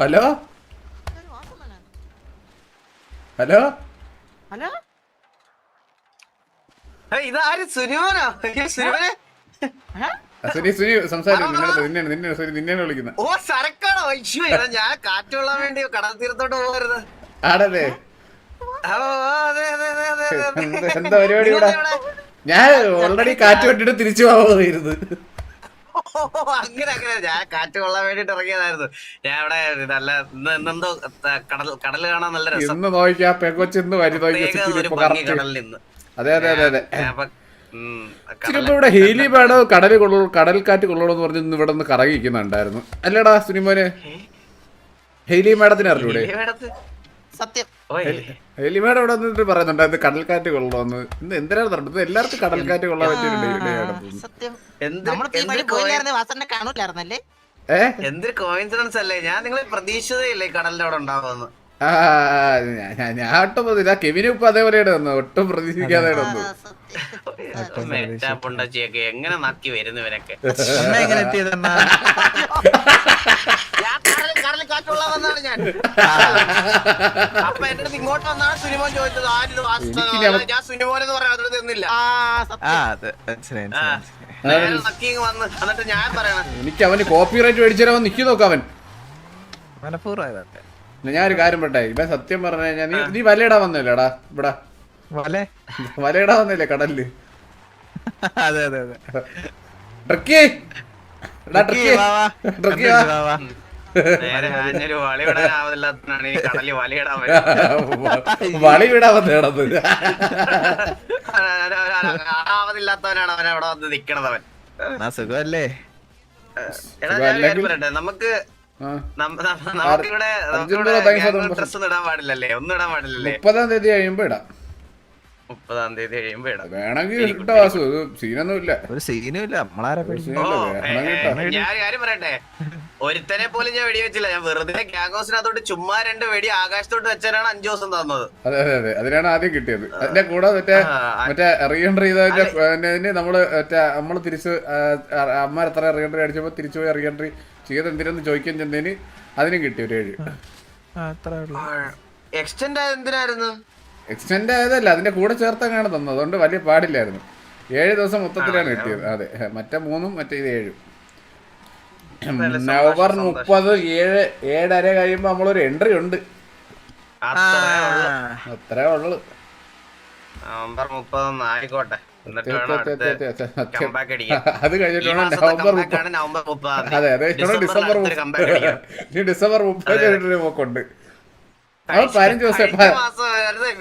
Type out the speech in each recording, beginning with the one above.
Hello? Hello? Hello? ഇതാര് സുനി സുനി സംസാരിക്കും നിന്നെയാണ് സുനി നിന്നെയാണ് വിളിക്കുന്നത് ഓ സരക്കാണോ? അയ്യോ ഞാൻ കാറ്റ് കൊള്ളാൻ വേണ്ടി കടൽ തീരത്തോട്ട് പോകരുത്. ആടല്ലേ. എന്താ പരിപാടി ഇവിടെ? ഞാൻ ഓൾറെഡി കാറ്റ് വെട്ടിട്ട് തിരിച്ചു പോകാമായിരുന്നു ഓ, അങ്ങനെ അങ്ങനെ. ഞാൻ കാറ്റ് കൊള്ളാൻ വേണ്ടിട്ട് ഇറങ്ങിയതായിരുന്നു. ഞാൻ ഇവിടെ നല്ല എന്തോ കടൽ കടൽ കാണാൻ നല്ല രസം. കടലിൽ നിന്ന് അതെ അതെ അതെ അതെ. ഇവിടെ ഹെയിലി മാഡം കടൽ കൊള്ളു കടൽ കാറ്റ് കൊള്ളണമെന്ന് പറഞ്ഞ് ഇന്ന് ഇവിടെ നിന്ന് കറങ്ങിക്കുന്നുണ്ടായിരുന്നു അല്ലേടാ സുനിമോനെ. ഹെയിലി മാഡത്തിന് അറിഞ്ഞൂടെ? സത്യം. ഓയ്. അവിടെ മാഡം പറയുന്നുണ്ട് വന്നിട്ട് പറയുന്നുണ്ടായിരുന്നു കടൽക്കാറ്റ് കൊള്ളണമെന്ന് ഇന്ന് എന്തിനാണ് നടന്നത്? എല്ലാവർക്കും കടൽക്കാറ്റ് കൊള്ളാൻ പറ്റിയിട്ടുണ്ട് എന്തൊരു കോയിൻസിഡൻസ് അല്ലേ? ഞാൻ നിങ്ങൾ പ്രതീക്ഷിച്ചതേ കടലിന്റെ അവിടെ ഉണ്ടാവുമെന്ന് ആ ഞാൻ- ഒട്ടും പ്രതീക്ഷ കെവിനും ഇപ്പൊ അതേപോലെയാണ് വന്നു ഒട്ടും പ്രതീക്ഷിക്കാതെ വന്നു എങ്ങനെ നക്കി വരുന്നു ഇവരൊക്കെ എങ്ങനെ എത്തിയതെന്നാ ഞാൻ കടലിൽ കടലിൽ കാറ്റുള്ള വന്നാണ് ഞാൻ. അപ്പൊ എന്റെ അടുത്ത് ഇങ്ങോട്ട് വന്നാണ് സുനിമോൻ ചോദിച്ചത്. ആരിത് എനിക്ക് ഞാൻ- സുനിമോൻ എന്ന് പറയാൻ അതിന് നിന്നില്ല. ആ സത്യം. ഇങ്ങ് വന്ന്. എന്നിട്ട് ഞാൻ പറയണ. എനിക്ക് അവന് കോപ്പി റൈറ്റ് മേടിച്ചാൽ നിക്കി നോക്കാം അവൻ. മനഃപൂർവം ഇതൊക്കെ ഞാൻ ഒരു കാര്യം പെട്ടെ ഇവൻ സത്യം പറഞ്ഞു കഴിഞ്ഞാൽ നീ നീ വലയിടാൻ വന്നില്ലേടാ ഇവിടെ. പോലെ വലയിടാൻ വന്നില്ലേ കടലിൽ? അതെ അതെ അതെ. ട്രക്കി. എടാ. ട്രക്കി വാ, വാ. വളിവിടാൻ ആവില്ലാത്തതാണ് ഈ കടലിൽ വലയിടാൻ പറ്റും വളി വിടാൻ വന്നേടത്. ആവതില്ലാത്തവനാണ് അവൻ അവിടെ വന്ന് നിക്കണത് അവൻ. സുഖമല്ലേ? നമുക്ക് നമുക്കിവിടെ ഡ്രസ് ഇടാൻ പാടില്ലല്ലേ? ഒന്നും ഇടാൻ പാടില്ലല്ലേ? മുപ്പതാം തീയതി കഴിയുമ്പോ ഇടാം. മുപ്പതാം തീയതി കഴിയുമ്പോ ഇടാം. വേണമെങ്കിൽ ഇട്ടോ വാസു ഇത് സീനൊന്നും ഇല്ല ഒരു സീനും ഇല്ല നമ്മളാരെ ഞാൻ കാര്യം പറയട്ടെ? ഒരുത്തനെ പോലും ഞാൻ വെടി വെച്ചില്ല ഞാൻ വെറുതെ ഗ്യാങ്കോസിനകത്തോട്ട് ചുമ്മാ രണ്ട് വെടി ആകാശത്തോട്ട് വെച്ചാലാണ് അഞ്ചു ദിവസം തന്നത്. അതെ അതെ അതെ. അതിനാണ് ആദ്യം കിട്ടിയത്. അതിന്റെ കൂടെ മറ്റേ. മറ്റേ റീഎൻട്രി ചെയ്തതിന്റെ നമ്മൾ മറ്റേ നമ്മൾ തിരിച്ച് അമ്മ എത്ര റീഎൻട്രി അടിച്ചപ്പോ തിരിച്ചു പോയി റീഎൻട്രി ചെയ്ത് എന്തിനെന്ന് ചോദിക്കാൻ ചെന്നതിന് അതിനും കിട്ടി ഒരു ഏഴ്. എക്സ്റ്റെൻഡ് ആയത് എന്തിനായിരുന്നു? എക്സ്റ്റെൻഡ് ആയതല്ല അതിന്റെ കൂടെ ചേർത്താണ് തന്നത്. അതുകൊണ്ട് വലിയ പാടില്ലായിരുന്നു. ഏഴ് ദിവസം മൊത്തത്തിലാണ് കിട്ടിയത്. അതെ. മറ്റേ മൂന്നും മറ്റേ ഇത് ഏഴും. നവംബർ. മുപ്പത് ഏഴ് ഏഴര കഴിയുമ്പോ നമ്മളൊരു എൻട്രി ഉണ്ട്. അത്രേ ഉള്ളൂ. നവംബർ മുപ്പതൊന്ന് ആയിക്കോട്ടെ. അത് കഴിഞ്ഞിട്ട് നവംബർ മുപ്പത് മുപ്പതാം അതെ അതെ ഡിസംബർ. ഇനി ഡിസംബർ മുപ്പത് കഴിഞ്ഞിട്ട് പോക്കുണ്ട് പതിനഞ്ച് ദിവസം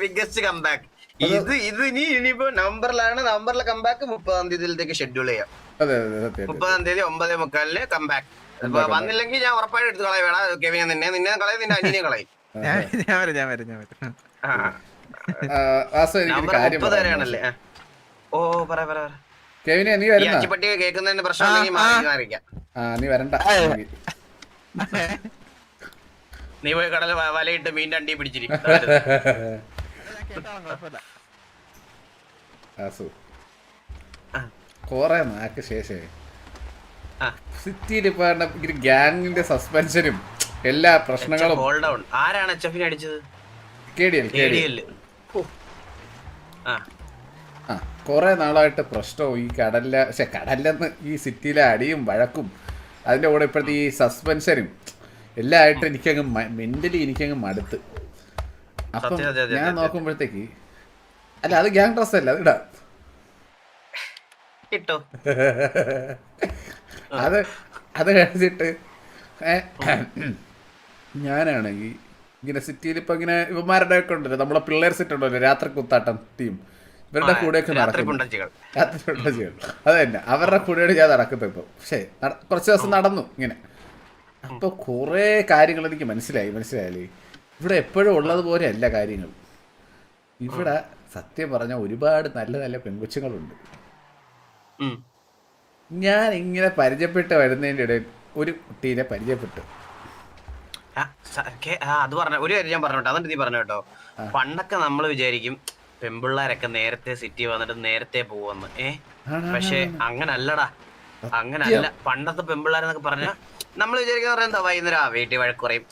ബിഗസ്റ്റ് കമ്പാക്ക് ഇത് ഇത് ഇനി ഇനിയിപ്പോ നവംബറിലാണ് നവംബറിലെ കമ്പാക്ക് മുപ്പതാം തീയതിയിലേക്ക് ഷെഡ്യൂൾ ചെയ്യാം. മുപ്പതാം തീയതി ഒമ്പതേ മുക്കാലിന് കംബാക്ക് വന്നില്ലെങ്കിൽ ഞാൻ ഉറപ്പായിട്ട് എടുത്ത് കളയും വേണം കെവിനെ നിന്നെ നിന്നെ കളയും നിന്റെ അനിയനെ കളയും. ഞാൻ വരും ഞാൻ വരും ഞാൻ വരും മുപ്പത്. വരെയാണല്ലേ? ഓ പറ പറ. കെവിനെ നീ വരുന്ന? അച്ചിപ്പട്ടി കേൾക്കുന്നതിന് പ്രശ്നമുണ്ടെങ്കിൽ മാറി മാറിക്കാം നീ വരണ്ട. നീ പോയി കടൽ വലയിട്ട് മീൻ അണ്ടി പിടിച്ചിരിക്കും. കേട്ടോളാം, കുഴപ്പമില്ല. ആ. കൊറേ നാക്ക് ശേഷമേ ആ. സിറ്റിയിൽ ഇപ്പൊ ഗ്യാങ്ങിന്റെ സസ്പെൻഷനും എല്ലാ പ്രശ്നങ്ങളും ആരാണ് എച്ച് എഫിനെ അടിച്ചത്? കുറെ നാളായിട്ട് പ്രശ്നവും ഈ കടലിലെ പക്ഷെ കടലിലെന്ന് ഈ സിറ്റിയിലെ അടിയും വഴക്കും അതിന്റെ കൂടെ ഇപ്പോഴത്തെ ഈ സസ്പെൻഷനും എല്ലാം ആയിട്ട് എനിക്കങ്ങ് മെന്റലി എനിക്കങ്ങ് മടുത്ത്. അപ്പം ഞാൻ. നോക്കുമ്പോഴത്തേക്ക് അല്ല അത് ഗ്യാങ് ഡ്രസ് അല്ല അത് ഇടാം. കിട്ടോ അത് അത് കഴിച്ചിട്ട് ഞാനാണെങ്കിൽ ഇങ്ങനെ സിറ്റിയിൽ ഇപ്പൊ ഇങ്ങനെ ഇവന്മാരുടെ ഒക്കെ ഉണ്ടല്ലോ നമ്മളെ പിള്ളേർ സെറ്റ് ഉണ്ടല്ലോ രാത്രി കുത്താട്ടം ടീം ഇവരുടെ കൂടെ കൂടെയൊക്കെ നടക്കും നടക്കുന്നു. രാത്രി അത് തന്നെ. അവരുടെ കൂടെയാണ് ഞാൻ നടക്കുന്നത് ഇപ്പൊ. പക്ഷേ കുറച്ച് ദിവസം നടന്നു ഇങ്ങനെ. അപ്പൊ കുറേ കാര്യങ്ങൾ എനിക്ക് മനസ്സിലായി മനസ്സിലായാലേ ഇവിടെ എപ്പോഴും ഉള്ളതുപോലെ അല്ല കാര്യങ്ങൾ. ഇവിടെ സത്യം പറഞ്ഞ ഒരുപാട് നല്ല നല്ല പെൺകൊച്ചുങ്ങളുണ്ട്. ഞാൻ ഇങ്ങനെ പരിചയപ്പെട്ട് വരുന്നതിന്റെ ഇടയിൽ ഒരു കുട്ടീനെ പരിചയപ്പെട്ടു. അത് പറഞ്ഞ ഒരു കാര്യം ഞാൻ പറഞ്ഞു അതെന്റെ നീ പറഞ്ഞു കേട്ടോ. പണ്ടൊക്കെ നമ്മൾ വിചാരിക്കും പെമ്പിള്ളാരൊക്കെ നേരത്തെ സിറ്റി വന്നിട്ട് നേരത്തെ പോവെന്ന് ഏ? പക്ഷെ അങ്ങനല്ലടാ. അങ്ങനല്ല. പണ്ടത്തെ പെമ്പിള്ളാരെന്നൊക്കെ പറഞ്ഞ നമ്മൾ വിചാരിക്കുന്ന എന്താ വൈകുന്നേരം ആ വീട്ടിൽ വഴക്കുറയും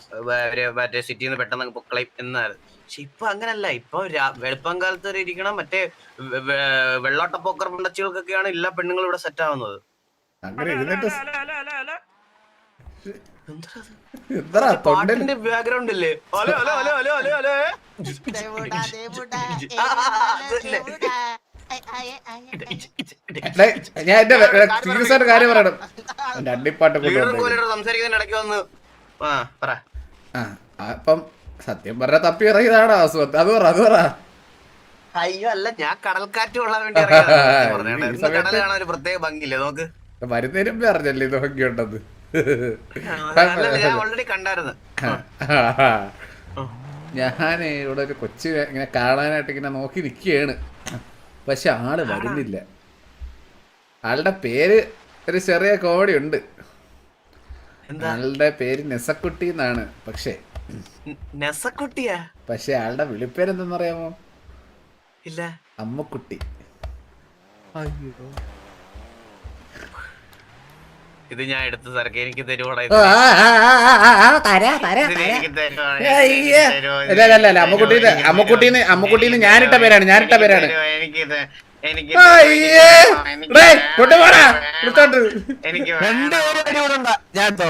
മറ്റേ സിറ്റിന്ന് നിന്ന് പെട്ടെന്ന് പൊക്കളയും എന്നാണ് പക്ഷെ ഇപ്പൊ അങ്ങനല്ല. ഇപ്പൊ വെളുപ്പം കാലത്ത് വരെ ഇരിക്കണം. മറ്റേ വെള്ളോട്ട പോക്കർ പണ്ടച്ചികൾക്കൊക്കെയാണ് എല്ലാ പെണ്ണുങ്ങളും ഇവിടെ സെറ്റ് ആവുന്നത്. പാട്ടിന്റെ ബാക്ക്ഗ്രൗണ്ട് ഇല്ലേ? Hello hello hello hello hello hello ഞാൻ എന്റെ സീരിയസ് ആയിട്ട് കാര്യം പറയണം. എന്റെ അടിപ്പാട്ട് ലീഡർ കൊണ്ടുവന്നു പോലെ സംസാരിക്കുന്നതിന് ഇടയ്ക്ക് വന്ന്. ആ പറ. ആ അപ്പം സത്യം പറഞ്ഞ തപ്പി ഇറങ്ങിയതാണ്? അസുഖത്ത് അത് പറ അത് പറ. അയ്യോ അല്ല ഞാൻ കടൽക്കാറ്റ് കൊള്ളാൻ വേണ്ടി കടൽ കാണാൻ ഒരു പ്രത്യേക ഭംഗിയില്ലേ നമുക്ക് വരുന്നതിന് മുമ്പേ അറിഞ്ഞല്ലേ ഇത് ഞാൻ ഓൾറെഡി കണ്ടായിരുന്നു. ഞാൻ ഇവിടെ ഒരു കൊച്ചു ഇങ്ങനെ കാണാനായിട്ട് ഇങ്ങനെ നോക്കി നിൽക്കുകയാണ് പക്ഷെ ആൾ വരുന്നില്ല. ആളുടെ പേര് ഒരു ചെറിയ കോമഡി ഉണ്ട് ആളുടെ പേര് നെസക്കുട്ടി എന്നാണ്. പക്ഷേ നെസക്കുട്ടിയാ? പക്ഷെ ആളുടെ വിളിപ്പേരെന്തെന്നറിയാമോ? ഇല്ല. അമ്മക്കുട്ടി. അയ്യോ. ഇത് ഞാൻ എടുത്ത് സർക്ക് എനിക്ക് തരുവോടാ ഇല്ല, ഇല്ല, ഇല്ല, അമ്മുക്കുട്ടീന്ന് അമ്മുക്കുട്ടീന്ന് അമ്മുക്കുട്ടീന്ന് ഞാനിട്ട പേരാണ് ഞാനിട്ട പേരാണ്. എനിക്കിത് എനിക്ക് കൊണ്ടുപോടാ എടുത്തോണ്ട് എനിക്ക്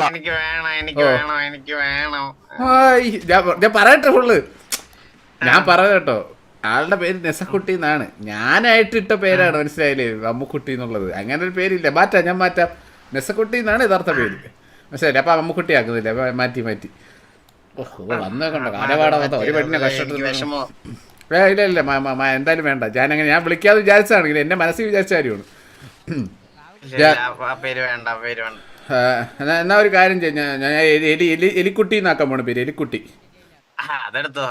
എനിക്ക് വേണം എനിക്ക് വേണം എനിക്ക് വേണം. ഞാൻ പറയട്ടെ ഫുള്ള്. ഞാൻ പറയാം കേട്ടോ. ആളുടെ പേര് നെസക്കുട്ടി എന്നാണ്. ഞാനായിട്ട് ഇട്ട പേരാണ് മനസ്സിലായില്ലേ? അമ്മുക്കുട്ടി എന്നുള്ളത്. അങ്ങനെ ഒരു പേരില്ല. മാറ്റാം ഞാൻ മാറ്റാം. നെസക്കുട്ടി എന്നാണ് യഥാർത്ഥ പേര്. മനസ്സിലായില്ലേ? അപ്പൊ അമ്മുക്കുട്ടി ആക്കുന്നില്ല? മാറ്റി മാറ്റി. ഓഹോ വന്നേക്കണ്ടോ. കാലപാടാ കാലപാടാത്ത ഒരു പെണ്ണിനെ കഷ്ടപ്പെട്ടു വിഷമോ. ഇല്ല ഇല്ല എന്തായാലും വേണ്ട. ഞാൻ അങ്ങനെ ഞാൻ വിളിക്കാതെ വിചാരിച്ചാണെങ്കിൽ എന്റെ മനസ്സിൽ വിചാരിച്ച കാര്യമാണ്. എന്നാ ഒരു കാര്യം ചെയ്യാം. ഞാൻ ഞാൻ എലി എലി എലി എലിക്കുട്ടി എന്നാക്കാൻ പോണ പേര് എലിക്കുട്ടി. ആ, അതെടുത്തോ.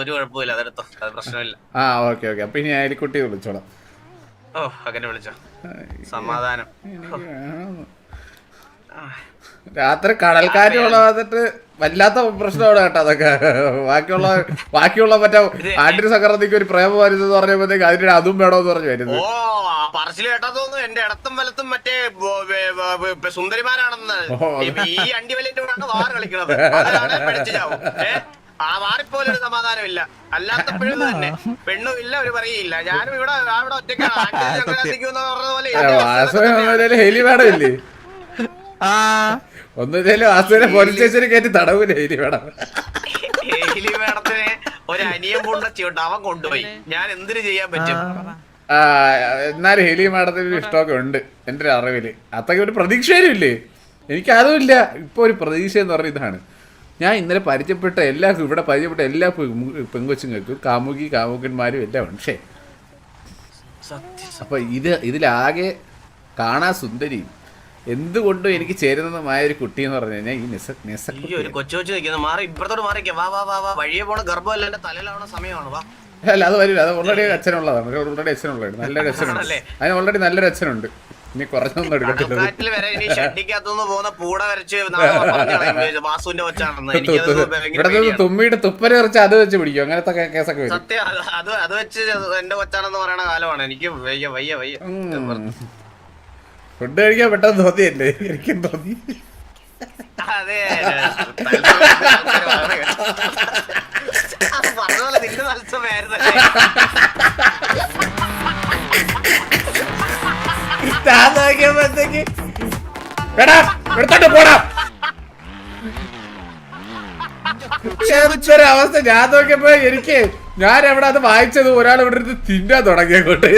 ഒരു കുഴപ്പമില്ല അതെടുത്തോ. അത് പ്രശ്നമില്ല. ആ ഓക്കെ ഓക്കെ. അപ്പൊ ഇനി ഞാൻ എലിക്കുട്ടി വിളിച്ചോളാം. ഓ അങ്ങനെ വിളിച്ചോ. സമാധാനം. രാത്രി കടൽക്കാറ്റ് ഉള്ളതിട്ട് വല്ലാത്ത പ്രശ്നമാണ് കേട്ടോ അതൊക്കെ. ബാക്കിയുള്ള ബാക്കിയുള്ള മറ്റേ ആട്ടിന് സംക്രാന്തിക്ക് ഒരു പ്രേമ വരുന്നത് പറഞ്ഞപ്പോഴത്തേക്ക് അതിന് അതും വേണമെന്ന് പറഞ്ഞു ഓ വരുന്നത് പറച്ചിൽ കേട്ടാ തോന്നുന്നു. എന്റെ ഇടത്തും വലത്തും മറ്റേ സുന്ദരിമാരാണെന്ന്. ഈ അണ്ടി വലിന്റെ കൂടെ വാർ കളിക്കുന്നത്. അതാണ് പഠിച്ചു ചാവും. ഏ? ആ വാറിപ്പോലെ ഒരു സമാധാനമില്ല. അല്ലാത്തപ്പോഴും ഇത് തന്നെ. പെണ്ണും ഇല്ല ഒരു പറയില്ല ഞാനും ഇവിടെ അവിടെ ഒറ്റയ്ക്ക്. എന്ന്. ഹെലി വേണം ഇല്ലേ? ആ. വാസുവിനെ പോലീസ് സ്റ്റേഷനിൽ കയറ്റി തടവില്ല എലി വേണം. എലി മേഡത്തിനെ ഒരു അനിയൻ പുണ്ടച്ചിയുണ്ട് അവൻ കൊണ്ടുപോയി. ഞാൻ എന്തിനു ചെയ്യാൻ പറ്റും? ആ എന്നാലും ഹെലി മാഡത്തിന് ഒരു ഇഷ്ടമൊക്കെ ഉണ്ട് എന്റെ ഒരു അറിവിൽ. അത്രയ്ക്ക് ഒരു പ്രതീക്ഷയിലും ഇല്ലേ? എനിക്ക് അതും ഇല്ല. ഇപ്പൊ ഒരു പ്രതീക്ഷ എന്ന് പറഞ്ഞ ഇതാണ്. ഞാൻ ഇന്നലെ പരിചയപ്പെട്ട എല്ലാ ഇവിടെ പരിചയപ്പെട്ട എല്ലാ പെങ്കു- പെങ്കൊച്ചുങ്ങൾക്കും കാമുകി കാമുകന്മാരും എല്ലാം ഉണ്ട്. പക്ഷേ സത്യം അപ്പൊ ഇത് ഇതിലാകെ കാണാ സുന്ദരിയും എന്തുകൊണ്ടും എനിക്ക് ചേരുന്നതുമായ ഒരു കുട്ടി എന്ന് പറഞ്ഞു കഴിഞ്ഞാൽ ഈ നെസ ഈ ഒരു കൊച്ചു കൊച്ചു നിൽക്കുന്നു മാറി ഇപ്പുറത്തോട് മാറിക്ക വാ വാ വാ വാ. വഴിയെ പോണ ഗർഭമല്ല എന്റെ തലയിലാവണ സമയമാണ്? വാ. അല്ല അത് വരില്ല. അത് ഓൾറെഡി അച്ഛനുള്ളതാണ്. ഓൾറെഡി അച്ഛനുള്ളത് നല്ലൊരു അച്ഛനുണ്ട്? അതിന് ഓൾറെഡി നല്ലൊരു അച്ഛനുണ്ട്. ഇനി കുറച്ചൊന്നും എടുക്കത്തില്ല കാറ്റിൽ വരെ ഇനി ഷട്ടിക്കകത്തുനിന്ന് പോകുന്ന പൂട വരച്ച് നാളെ പറഞ്ഞു കളയും. വാസുവിന്റെ കൊച്ചാണെന്ന്. എനിക്കത് ഭയങ്കര ഇവിടെ നിന്ന് പേടിയാണ്. തുമ്മിയിട്ട് തുപ്പല എറിച്ച് അത് വെച്ച് പിടിക്കും. അങ്ങനത്തെ കേ- കേസൊക്കെ വരും. സത്യം അത് അത് അത് വെച്ച് എന്റെ കൊച്ചാണെന്ന് പറയണ കാലമാണ്. എനിക്ക് വയ്യ വയ്യ വയ്യ. ഫുഡ് കഴിക്കാൻ പെട്ടെന്ന് തോന്നിയല്ലേ? എനിക്കും തോന്നി. അതെ. പറഞ്ഞ നിന്റെ നോക്കിയപ്പോഴത്തേക്ക് എടാ എടുത്തോട്ട് പോടാ. അവസ്ഥ ഞാൻ നോക്കിയപ്പോ എനിക്ക് ഞാൻ എവിടെ അത് വായിച്ചത് ഒരാൾ ഇവിടെ ഇരുന്ന് തിന്നാൻ തുടങ്ങിയ അങ്ങോട്ട്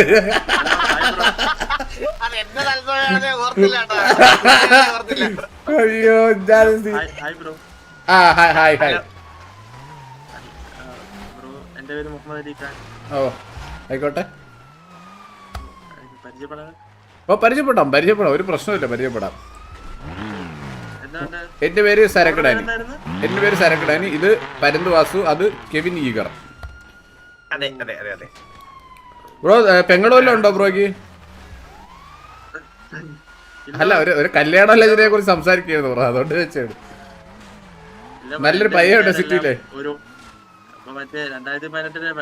അത് എന്റെ തത്സമയാണെന്ന് ഞാൻ ഓർത്തില്ല കേട്ടോ ഞാൻ ഓർത്തില്ല അയ്യോ ഹായ് ബ്രോ. ആ ഹായ് ഹായ് ഹായ്. ബ്രോ എന്റെ പേര് മുഹമ്മദ് അലി ഖാൻ. ഓ ആയിക്കോട്ടെ. ഓ പരിചയപ്പെടാം പരിചയപ്പെടാം. ഒരു പ്രശ്നമില്ല പരിചയപ്പെടാം. എന്താണ് എന്റെ പേര് സരക്കടാനി എന്റെ പേര് സരക്കടാനി ഇത് പരന്ത് വാസു അത് കെവിൻ ഈഗർ. ബ്രോ പെങ്ങളോ ഉണ്ടോ ബ്രോയ്ക്ക്? അല്ല ഒരു ഒരു കല്യാണ ഇതിനെ കുറിച്ച് സംസാരിക്കുന്നു അതുകൊണ്ട് വെച്ചാണ് നല്ലൊരു പയ്യോട്ടോ സിറ്റിയിലെ. ഒരു മറ്റേ രണ്ടായിരത്തി പതിനെട്ടിലെ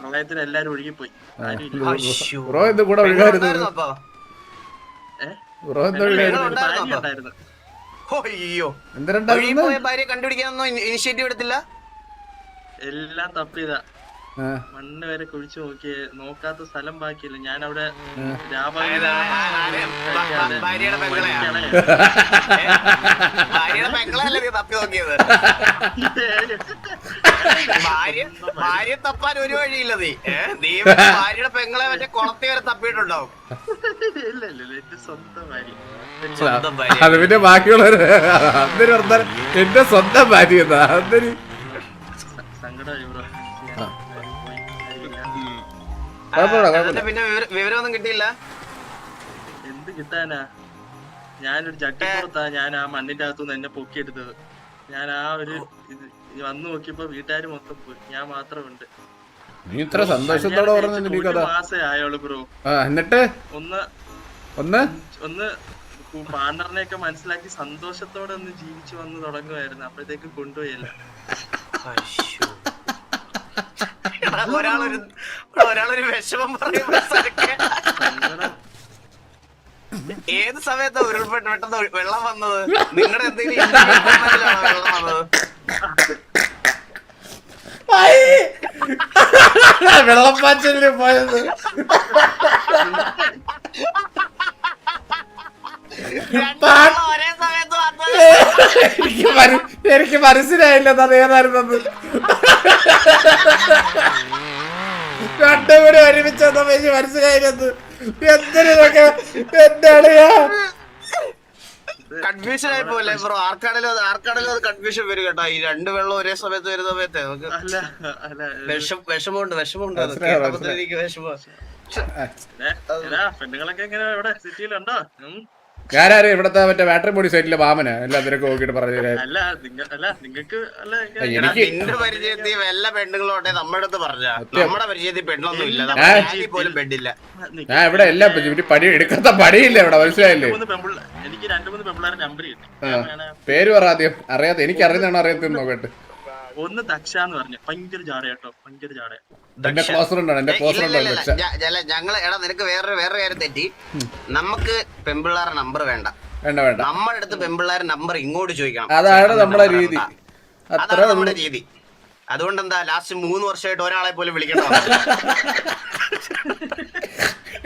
പ്രളയത്തിൽ എല്ലാരും ഒഴുകിപ്പോയി. ബ്രോ എന്ത് കൂടെ ബ്രോ എന്താ അയ്യോ. എന്തിനുണ്ടായിരുന്നു ഭാര്യ കണ്ടുപിടിക്കാനൊന്നും ഇനിഷ്യേറ്റീവ് എടുത്തില്ല? എല്ലാം തപ്പിയതാ. ആ, മണ്ണ് വരെ കുഴിച്ചു നോക്കിയ നോക്കാത്ത സ്ഥലം ബാക്കിയില്ല. ഞാൻ അവിടെ ഭാര്യ തപ്പാൻ ഒരു വഴിയില്ല നീ. ഭാര്യയുടെ പെങ്ങളെ മറ്റേ കുളത്തി വരെ തപ്പിയിട്ടുണ്ടാവും. ഇല്ല ഇല്ല ഇല്ല എന്റെ സ്വന്തം ഭാര്യ. അത് പിന്നെ ബാക്കിയുള്ളവര് എന്റെ സ്വന്തം ഭാര്യ എന്നാ അന്നൊരു പിന്നെ വിവര- വിവരമൊന്നും കിട്ടിയില്ല. എന്ത് കിട്ടാനാ? ഞാനൊരു ചട്ടിപ്പുറത്താ ഞാൻ ആ മണ്ണിന്റെ അകത്തുനിന്ന് എന്നെ പൊക്കിയെടുത്തത്. ഞാൻ ആ ഒരു ഇത് വന്നു നോക്കിയപ്പോ വീട്ടുകാർ മൊത്തം പോയി. ഞാൻ മാത്രമുണ്ട്. നീ ഇത്ര സന്തോഷത്തോടെ പറഞ്ഞു നീ കഥ മാസേ ആയുള്ളൂ ബ്രോ. എന്നിട്ട്? ഒന്ന് ഒന്ന്? ഒന്ന് പാർട്ണറിനെ ഒക്കെ മനസ്സിലാക്കി സന്തോഷത്തോടെ ഒന്ന് ജീവിച്ചു വന്ന് തുടങ്ങുമായിരുന്നു അപ്പോഴത്തേക്ക് കൊണ്ടുപോയല്ലോ. ഒരാളൊരു ഒരാളൊരു വിഷമം പറയുമ്പോ ഏത് സമയത്താ ഉരുൾപൊട്ടി പെട്ടെന്ന് വെള്ളം വന്നത്? നിങ്ങളുടെ എന്തെങ്കിലും വെള്ളം വന്നത്? പോയത്. വെള്ളം സമയത്ത് വന്നത്. എനിക്ക് എനിക്ക് മനസ്സിലായില്ല അത് ഏതായിരുന്നത്. രണ്ടും കൂടി ഒരുമിച്ച് വന്നപ്പോ എനിക്ക് മനസ്സിലായിരുന്നു എന്തിനൊക്കെ എന്താണ് ഞാൻ കൺഫ്യൂഷൻ ആയി പോലെ ബ്രോ ആർക്കാണല്ലോ ആർക്കാണല്ലോ അത് കൺഫ്യൂഷൻ വരും കേട്ടോ. ഈ രണ്ട് വെള്ളം ഒരേ സമയത്ത് വരുന്ന സമയത്ത്. നമുക്ക് വിഷം വിഷമമുണ്ട് വിഷമമുണ്ട്. കേരളത്തിൽ. എനിക്ക് വിഷമം. പെണ്ണുങ്ങളൊക്കെ എങ്ങനെ ഇവിടെ സിറ്റിയിലുണ്ടോ ഉം. ഞാനാരും ഇവിടത്തെ മറ്റേ ബാറ്ററി ബോഡി സൈറ്റിലെ വാമന എല്ലാം നോക്കിട്ട് പറഞ്ഞു അല്ല നിന്റെ പരിചയത്തിൽ നമ്മുടെ അടുത്ത് പറഞ്ഞ. നമ്മുടെ പരിചയത്തിൽ പെണ്ണൊന്നും ഇല്ല. പോലും പെണ്ണില്ല. ഞാൻ ഇവിടെ എല്ലാം പണി എടുക്കാത്ത പണിയില്ല ഇവിടെ മനസ്സിലായില്ലേ? എനിക്ക് രണ്ടു മൂന്ന് പെമ്പിള്ളേരെ നമ്പർ കിട്ടി. ആ. പേര് പറ ആദ്യം. അറിയാത്ത എനിക്ക് അറിയുന്നതാണോ അറിയാത്ത നോക്കട്ടെ. ഒന്ന് ദക്ഷ എന്ന് പറഞ്ഞു. ഭയങ്കര ജാട കേട്ടോ ഭയങ്കര ജാട എന്റെ ക്ലോസ് ഫ്രണ്ടാണ് എന്റെ ക്ലോസ് ഫ്രണ്ടാണ് ഞങ്ങൾ എടാ നിനക്ക് വേറൊരു വേറെ കാര്യം തെറ്റി. നമുക്ക് പെമ്പിള്ളാരുടെ നമ്പർ വേണ്ട. വേണ്ട വേണ്ട. നമ്മുടെ അടുത്ത് പെമ്പിള്ളാരുടെ നമ്പർ ഇങ്ങോട്ട് ചോദിക്കണം. അതാണ് നമ്മുടെ രീതി. അതാണ് നമ്മുടെ രീതി. അതുകൊണ്ട് എന്താ ലാസ്റ്റ് മൂന്ന് വർഷമായിട്ട് ഒരാളെ പോലും വിളിക്കണം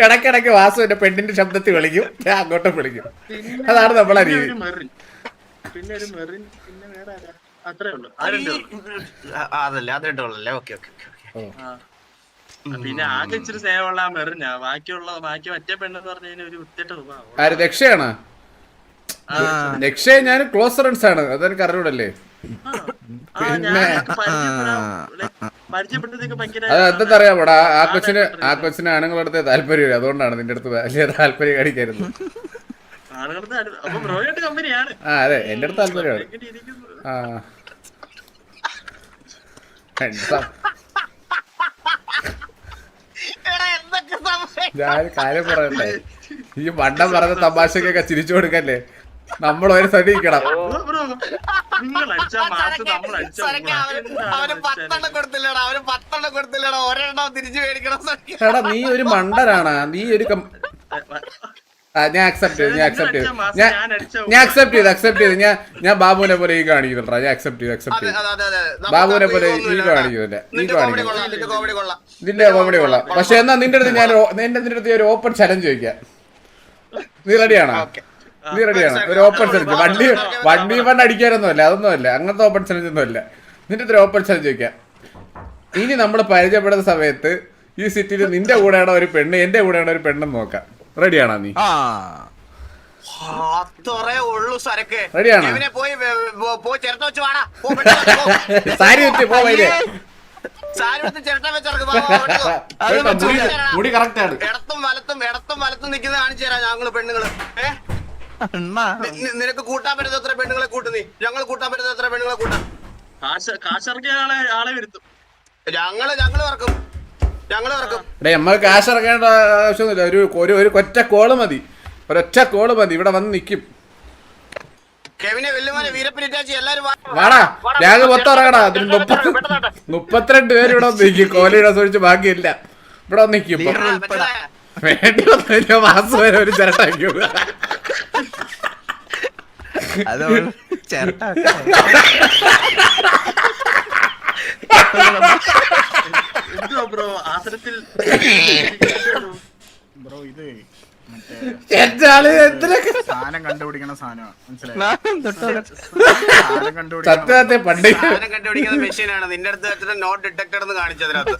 ഇടക്കിടക്ക് വാസു എന്റെ പെണ്ണിന്റെ ശബ്ദത്തിൽ വിളിക്കും. ഞാൻ അങ്ങോട്ടും വിളിക്കും. അതാണ് നമ്മളെ പിന്നെ രീതി. പിന്നെ ഒരു മെറിൻ പിന്നെ വേറെ ആരാ? അത്രേ ഉള്ളൂ. ആ രണ്ടേ ഉള്ളൂ. അതല്ലേ അത് രണ്ടുള്ളല്ലേ ഓക്കെ ഓക്കെ ആ. പിന്നെ ആകെ ഇച്ചിരി സ്നേഹമുള്ള ആ മെറിനാ. ബാക്കിയുള്ള ബാക്കി മറ്റേ പെണ്ണെന്ന് പറഞ്ഞു കഴിഞ്ഞാൽ ഒരു സ്വഭാവം ആര് രക്ഷയാണ്? രക്ഷയെ ഞാൻ ക്ലോസ് ഫ്രണ്ട്സ് ആണ്. അതെനിക്ക് അറിഞ്ഞൂടല്ലേ? അത് എന്തെന്നറിയാമോടാ ആ കൊച്ചിന് ആ കൊച്ചിന് ആണുങ്ങളടുത്ത് താല്പര്യം അതുകൊണ്ടാണ് നിന്റെ അടുത്ത് വലിയ താല്പര്യം കാണിക്കായിരുന്നു. ആ അതെ. എന്റെ അടുത്ത് താല്പര്യമാണ്. ആ എന്താ എടാ എന്തൊക്കെ സംഭവിക്കും ഞാൻ കാര്യം പറയട്ടെ? ഈ മണ്ടം പറഞ്ഞ തമാശക്കൊക്കെ ചിരിച്ചു കൊടുക്കല്ലേ? നമ്മൾ ഒരു സ്ഥലം നിൽക്കണം. ബ്രോ, ബ്രോ, നിങ്ങൾ അടിച്ചാ നമ്മൾ അടിച്ചാ സരക്ക് അവന് അവന് കൊടുത്തില്ലടാ അവന് പത്തെണ്ണം കൊടുത്തില്ലടാ ഒരെണ്ണം തിരിച്ചു മേടിക്കണം എടാ നീ ഒരു മണ്ടനാണ്. നീ ഒരു ഞാൻ അക്സെപ്റ്റ് ചെയ്തു ഞാൻ അക്സെപ്റ്റ് ചെയ്തു. ഞാൻ ഞാൻ അക്സെപ്റ്റ് ചെയ്തു അക്സെപ്റ്റ് ചെയ്തു. ഞാൻ ഞാൻ ബാബുവിനെ പോലെ ഈ കാണിക്കുന്നുണ്ടാ ഞാൻ അക്സെപ്റ്റ് ചെയ്തു അക്സെപ്റ്റ് അതെ, ചെയ്തു. അതെ, അതെ, അതെ. ബാബുവിനെ പോലെ ഈ. കാണിക്കുന്നില്ല ഈ നിന്റെ കോമഡി കാണിക്കുന്നു നിന്റെ കോമഡി കൊള്ളാം. പക്ഷെ എന്നാ നിന്റെ അടുത്ത് ഞാൻ നിന്റെ നിന്റെ അടുത്ത് ഒരു ഓപ്പൺ ചലഞ്ച് ചോദിക്കാം. നീ റെഡിയാണോ നീ റെഡിയാണോ ഒരു ഓപ്പൺ ചലഞ്ച് വണ്ടി വണ്ടി ഫണ്ട് അടിക്കാനൊന്നുമല്ല അതൊന്നുമല്ല. അങ്ങനത്തെ ഓപ്പൺ ചലഞ്ച് ഒന്നുമല്ല. നിന്റെ അടുത്ത് ഒരു ഓപ്പൺ ചലഞ്ച് ചോദിക്കാം. ഇനി നമ്മൾ പരിചയപ്പെടുന്ന സമയത്ത് ഈ സിറ്റിയിൽ നിന്റെ കൂടെയാണോ ഒരു പെണ്ണ് എന്റെ കൂടെയാണോ ഒരു പെണ്ണെന്ന് നോക്കാം. റെഡിയാണോ നീ? ആ. അത്രേ ഉള്ളൂ സരക്ക്. റെഡിയാണോ? സാരി വെച്ച്. മുടി ഇടത്തും വലത്തും ഇടത്തും വലത്തും നിൽക്കുന്ന കാണിച്ചു തരാം ഞങ്ങൾ പെണ്ണുങ്ങൾ. നിനക്ക് കൂട്ടാൻ പറ്റുന്ന എത്ര പെണ്ണുങ്ങളെ കൂട്ടു നീ? ഞങ്ങൾ കൂട്ടാൻ പറ്റുന്ന എത്ര പെണ്ണുങ്ങളെ കൂട്ടാം? കാശ് കാശിറക്കിയ ആളെ ആളെ വരുത്തും. ഞങ്ങൾ ഞങ്ങൾ ഡേ നമ്മൾ കാശ് ഇറക്കേണ്ട ആവശ്യമൊന്നുമില്ല. ഒരു ഒരു ഒരു ഒറ്റ കോൾ മതി. ഒരൊറ്റ കോൾ മതി. ഇവിടെ വന്ന് നിൽക്കും എല്ലാരും വാടാ. ഞങ്ങൾ മൊത്തം ഇറങ്ങടാ. മുപ്പത്തിരണ്ട് പേര് ഇവിടെ നിൽക്കും കോലയുടെ ഒഴിച്ച് ബാക്കിയില്ല ഇവിടെ വന്ന് നിൽക്കും? വേണ്ടി വന്നില്ല മാസം വരെ ഒരു ചിരട്ടാക്കും ചിരട്ട ചേർട്ടാ എന്തുവാ ബ്രോ ആസനത്തിൽ ബ്രോ ഇത് സാധനം കണ്ടുപിടിക്കണ സാധനമാണ് മനസ്സിലായോ? പണ്ട് സാധനം കണ്ടുപിടിക്കുന്ന മെഷീനാണ് നിന്റെ അടുത്ത് വെച്ചിട്ട് നോട്ട് ഡിറ്റക്ടർ എന്ന് കാണിച്ചതിനകത്ത്